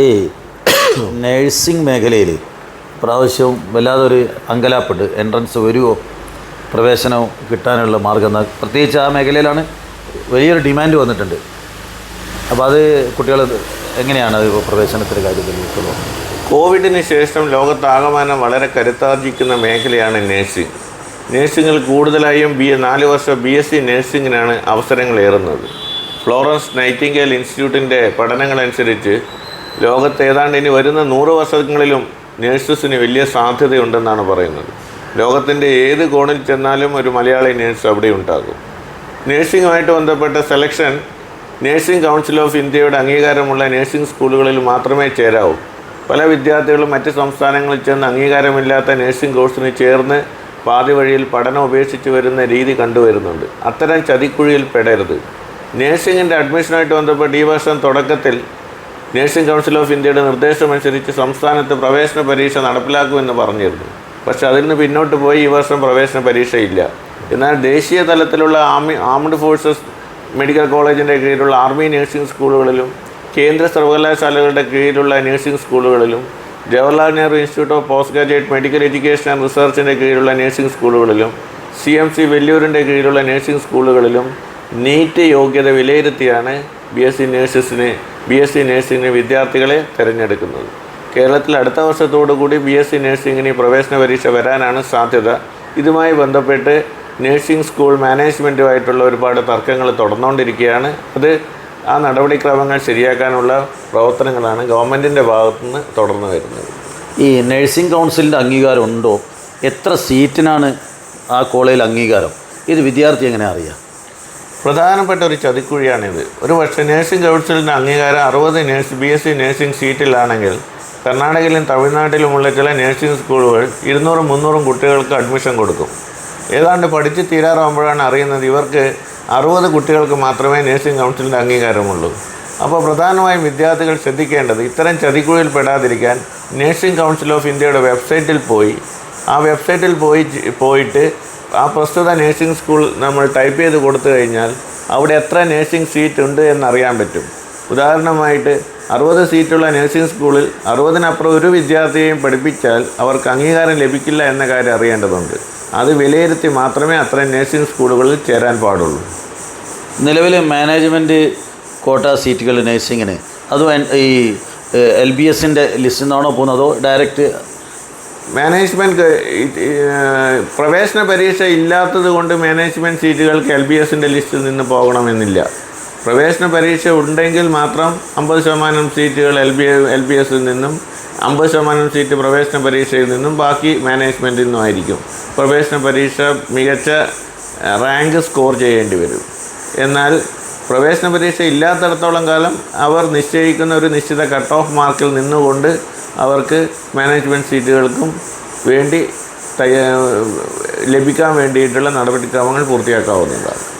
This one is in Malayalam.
ഈ നേഴ്സിംഗ് മേഖലയിൽ പ്രാവശ്യവും വല്ലാതൊരു അങ്കലാപ്പുണ്ട് എൻട്രൻസ് വരുമോ പ്രവേശനവും കിട്ടാനുള്ള മാർഗം പ്രത്യേകിച്ച് ആ മേഖലയിലാണ് വലിയൊരു ഡിമാൻഡ് വന്നിട്ടുണ്ട്. അപ്പോൾ അത് കുട്ടികൾ എങ്ങനെയാണ് പ്രവേശനത്തിന്റെ കാര്യത്തിൽ കോവിഡിന് ശേഷം ലോകത്താകമാനം വളരെ കരുത്താർജിക്കുന്ന മേഖലയാണ് നേഴ്സിംഗ് നേഴ്സിങ്ങിൽ കൂടുതലായും ബി നാല് വർഷം ബി എസ് സി നേഴ്സിംഗിനാണ് അവസരങ്ങളേറുന്നത്. ഫ്ലോറൻസ് നൈറ്റിംഗേൽ ഇൻസ്റ്റിറ്റ്യൂട്ടിന്റെ പഠനങ്ങളനുസരിച്ച് ലോകത്ത് ഏതാണ്ട് ഇനി വരുന്ന നൂറ് വർഷങ്ങളിലും നേഴ്സസിന് വലിയ സാധ്യതയുണ്ടെന്നാണ് പറയുന്നത്. ലോകത്തിന്റെ ഏത് കോണിൽ ചെന്നാലും ഒരു മലയാളി നേഴ്സ് അവിടെ ഉണ്ടാകും. നേഴ്സിംഗുമായിട്ട് ബന്ധപ്പെട്ട സെലക്ഷൻ നേഴ്സിംഗ് കൗൺസിൽ ഓഫ് ഇന്ത്യയുടെ അംഗീകാരമുള്ള നേഴ്സിംഗ് സ്കൂളുകളിൽ മാത്രമേ ചേരാവൂ. പല വിദ്യാർത്ഥികളും മറ്റ് സംസ്ഥാനങ്ങളിൽ ചെന്ന് അംഗീകാരമില്ലാത്ത നേഴ്സിംഗ് കോഴ്സിന് ചേർന്ന് പാതി വഴിയിൽ പഠനം ഉപേക്ഷിച്ച് വരുന്ന രീതി കണ്ടുവരുന്നുണ്ട്. അത്തരം ചതിക്കുഴിയിൽ പെടരുത്. നേഴ്സിംഗിന്റെ അഡ്മിഷനായിട്ട് ബന്ധപ്പെട്ട് ഈ വർഷം തുടക്കത്തിൽ നേഴ്സിംഗ് കൗൺസിൽ ഓഫ് ഇന്ത്യയുടെ നിർദ്ദേശമനുസരിച്ച് സംസ്ഥാനത്ത് പ്രവേശന പരീക്ഷ നടപ്പിലാക്കുമെന്ന് പറഞ്ഞിരുന്നു. പക്ഷേ അതിൽ നിന്ന് പിന്നോട്ട് പോയി ഈ വർഷം പ്രവേശന പരീക്ഷയില്ല. എന്നാൽ ദേശീയ തലത്തിലുള്ള ആർമി ആംഡ് ഫോഴ്സസ് മെഡിക്കൽ കോളേജിന്റെ കീഴിലുള്ള ആർമി നഴ്സിംഗ് സ്കൂളുകളിലും കേന്ദ്ര സർവകലാശാലകളുടെ കീഴിലുള്ള നഴ്സിംഗ് സ്കൂളുകളിലും Jawaharlal Nehru institute of post graduate medical education and റിസർച്ചിന്റെ കീഴിലുള്ള നഴ്സിംഗ് സ്കൂളുകളിലും സി എം സി വെല്ലൂരിന്റെ കീഴിലുള്ള നഴ്സിംഗ് സ്കൂളുകളിലും നീറ്റ് യോഗ്യത വിലയിരുത്തിയാണ് ബി എസ് സി നേഴ്സസിന് ബി എസ് സി നഴ്സിംഗിന് വിദ്യാർത്ഥികളെ തിരഞ്ഞെടുക്കുന്നത്. കേരളത്തിൽ അടുത്ത വർഷത്തോടു കൂടി ബി എസ് സി നഴ്സിംഗിന് പ്രവേശന പരീക്ഷ വരാനാണ് സാധ്യത. ഇതുമായി ബന്ധപ്പെട്ട് നഴ്സിംഗ് സ്കൂൾ മാനേജ്മെന്റുമായിട്ടുള്ള ഒരുപാട് തർക്കങ്ങൾ തുടർന്നുകൊണ്ടിരിക്കുകയാണ്. അത് ആ നടപടിക്രമങ്ങൾ ശരിയാക്കാനുള്ള പ്രവർത്തനങ്ങളാണ് ഗവൺമെന്റിന്റെ ഭാഗത്തുനിന്ന് തുടർന്ന് വരുന്നത്. ഈ നഴ്സിംഗ് കൗൺസിലിന്റെ അംഗീകാരം ഉണ്ടോ എത്ര സീറ്റിനാണ് ആ കോളേജിൽ അംഗീകാരം? ഇത് വിദ്യാർത്ഥി എങ്ങനെ അറിയാം? പ്രധാനപ്പെട്ട ഒരു ചതിക്കുഴിയാണിത്. ഒരു പക്ഷേ നേഴ്സിംഗ് കൗൺസിലിന്റെ അംഗീകാരം അറുപത് nurse B S C nursing സീറ്റിലാണെങ്കിൽ കർണാടകയിലും തമിഴ്നാട്ടിലുമുള്ള ചില നേഴ്സിംഗ് സ്കൂളുകൾ ഇരുന്നൂറും മുന്നൂറും കുട്ടികൾക്ക് അഡ്മിഷൻ കൊടുക്കും. ഏതാണ്ട് പഠിച്ച് തീരാറാകുമ്പോഴാണ് അറിയുന്നത് ഇവർക്ക് അറുപത് കുട്ടികൾക്ക് മാത്രമേ നേഴ്സിംഗ് കൗൺസിലിന്റെ അംഗീകാരമുള്ളൂ. അപ്പോൾ പ്രധാനമായും വിദ്യാർത്ഥികൾ ശ്രദ്ധിക്കേണ്ടത് ഇത്തരം ചതിക്കുഴിയിൽ പെടാതിരിക്കാൻ നേഴ്സിംഗ് കൗൺസിൽ ഓഫ് ഇന്ത്യയുടെ വെബ്സൈറ്റിൽ പോയി. ആ വെബ്സൈറ്റിൽ പോയി പോയിട്ട് ആ പ്രസ്തുത നേഴ്സിംഗ് സ്കൂൾ നമ്മൾ ടൈപ്പ് ചെയ്ത് കൊടുത്തു കഴിഞ്ഞാൽ അവിടെ എത്ര നേഴ്സിംഗ് സീറ്റ് ഉണ്ട് എന്നറിയാൻ പറ്റും. ഉദാഹരണമായിട്ട് അറുപത് സീറ്റുള്ള നേഴ്സിംഗ് സ്കൂളിൽ അറുപതിനപ്പുറം ഒരു വിദ്യാർത്ഥിയെയും പഠിപ്പിച്ചാൽ അവർക്ക് അംഗീകാരം ലഭിക്കില്ല എന്ന കാര്യം അറിയേണ്ടതുണ്ട്. അത് വിലയിരുത്തി മാത്രമേ അത്തരം നേഴ്സിംഗ് സ്കൂളുകളിൽ ചേരാൻ പാടുള്ളൂ. നിലവിലെ മാനേജ്മെന്റ് കോട്ട സീറ്റുകൾ നേഴ്സിങ്ങിന് അതും ഈ എൽ ബി എസിന്റെ ലിസ്റ്റിൽ നിന്നാണോ പോകുന്നത്? അതോ ഡയറക്റ്റ് മാനേജ്മെന്റ് പ്രവേശന പരീക്ഷ ഇല്ലാത്തത് കൊണ്ട് മാനേജ്മെന്റ് സീറ്റുകൾക്ക് എൽ ബി എസിന്റെ ലിസ്റ്റിൽ നിന്ന് പോകണമെന്നില്ല. പ്രവേശന പരീക്ഷ ഉണ്ടെങ്കിൽ മാത്രം അമ്പത് ശതമാനം സീറ്റുകൾ എൽ ബി എൽ ബി എസിൽ നിന്നും അമ്പത് ശതമാനം സീറ്റ് പ്രവേശന പരീക്ഷയിൽ നിന്നും ബാക്കി മാനേജ്മെന്റിൽ നിന്നും ആയിരിക്കും. പ്രവേശന പരീക്ഷ മികച്ച റാങ്ക് സ്കോർ ചെയ്യേണ്ടി വരും. എന്നാൽ പ്രവേശന പരീക്ഷ ഇല്ലാത്തിടത്തോളം കാലം അവർ നിശ്ചയിക്കുന്ന ഒരു നിശ്ചിത കട്ട് ഓഫ് മാർക്കിൽ നിന്നുകൊണ്ട് അവർക്ക് മാനേജ്മെന്റ് സീറ്റുകൾക്കും വേണ്ടി ലഭിക്കാൻ വേണ്ടിയിട്ടുള്ള നടപടിക്രമങ്ങൾ പൂർത്തിയാക്കാവുന്നതാണ്.